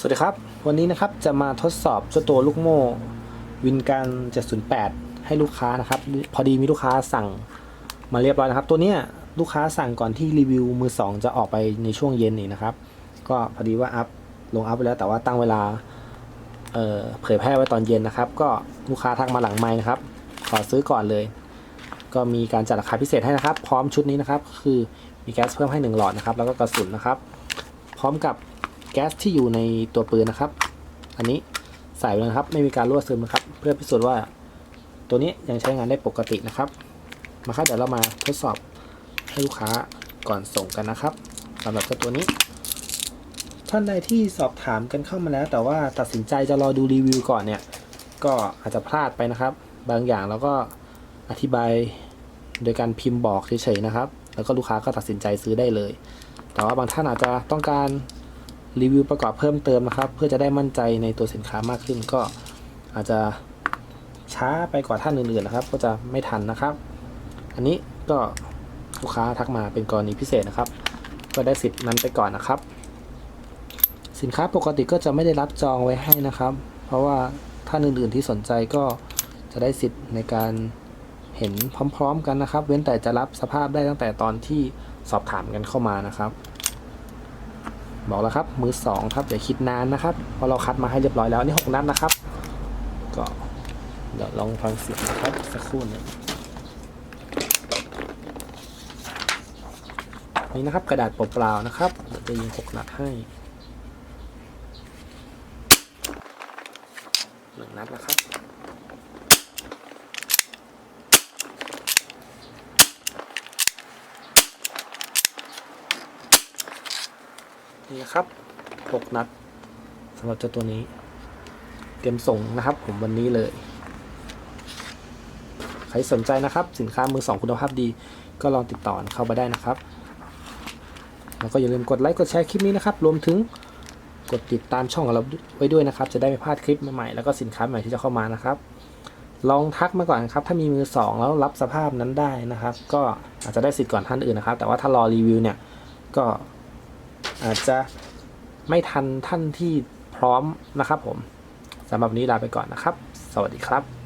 สวัสดีครับ วันนี้นะครับจะมาทดสอบเจ้าตัวลูกโม่วินการ 708 ให้ลูกค้านะครับ พอดีมีลูกค้าสั่งมาเรียบร้อยนะครับ ตัวเนี้ยลูกค้าสั่งก่อนที่รีวิวมือ 2 จะออกไปในช่วงเย็นนี่นะครับ ก็พอดีว่าอัพลงอัพไปแล้วแต่ว่าตั้งเวลาเเผยแพร่ไว้ตอนเย็นนะครับ ก็ลูกค้าทักมาหลังไม้นะครับ ขอซื้อก่อนเลย ก็มีการจัดราคาพิเศษให้นะครับ พร้อมชุดนี้นะครับ คือมีแก๊สเพิ่มให้หนึ่งหลอดนะครับแล้วก็กระสุนนะครับ พร้อมกับ แก๊สที่อยู่ในตัวปืนนะครับ อันนี้ใส่ไปเลยนะครับ ไม่มีการรั่วซึมนะครับ เพื่อพิสูจน์ว่าตัวนี้ยังใช้งานได้ปกตินะครับ มาครับเดี๋ยวเรามาทดสอบให้ลูกค้าก่อนส่งกันนะครับสำหรับเจ้าตัวนี้ ท่านใดที่สอบถามกันเข้ามาแล้ว แต่ว่าตัดสินใจจะรอดูรีวิวก่อนเนี่ย ก็อาจจะพลาดไปนะครับ บางอย่างเราก็อธิบายโดยการพิมพ์บอกเฉยๆนะครับ แล้วก็ลูกค้าก็ตัดสินใจซื้อได้เลย แต่ว่าบางท่านอาจจะต้องการ รีวิวประกอบเพิ่มเติมนะครับ เพื่อจะได้มั่นใจในตัวสินค้ามากขึ้นก็อาจจะช้าไปกว่าท่านอื่นๆนะครับ ก็จะไม่ทันนะครับ อันนี้ก็ลูกค้าทักมาเป็นกรณีพิเศษนะครับ ก็ได้สิทธิ์นั้นไปก่อนนะครับ สินค้าปกติก็จะไม่ได้รับจองไว้ให้นะครับ เพราะว่าท่านอื่นๆที่สนใจก็จะได้สิทธิ์ในการเห็นพร้อม ๆ กันนะครับ เว้นแต่จะรับสภาพได้ตั้งแต่ตอนที่สอบถามกันเข้ามานะครับ บอกแล้วครับ มือสองครับอย่าคิดนานนะครับเพราะเราคัดมาให้เรียบร้อยแล้วนี่หกนัดนะครับ ก็เดี๋ยวลองฟังเสียงนะครับสักครู่นึงนี่นะครับกระดาษเปล่าๆนะครับเดี๋ยวจะยิงหกนัดให้หนึ่งนัดนะครับ นี่ครับหกนัดสำหรับเจ้าตัวนี้ เตรียมส่งนะครับ ผมวันนี้เลย ใครสนใจนะครับ สินค้ามือสองคุณภาพดี ก็ลองติดต่อเข้ามาได้นะครับ แล้วก็อย่าลืมกดไลค์กดแชร์คลิปนี้นะครับ รวมถึงกดติดตามช่องของเราไว้ด้วยนะครับ จะได้ไม่พลาดคลิปใหม่ๆแล้วก็สินค้าใหม่ที่จะเข้ามานะครับ ลองทักมาก่อนครับ ถ้ามีมือสองแล้วรับสภาพนั้นได้นะครับ ก็อาจจะได้สิทธิ์ก่อนท่านอื่นนะครับ แต่ว่าถ้ารอรีวิวเนี่ยก็ อาจจะไม่ทันท่านที่พร้อมนะครับผมสำหรับวันนี้ลาไปก่อนนะครับ สวัสดีครับ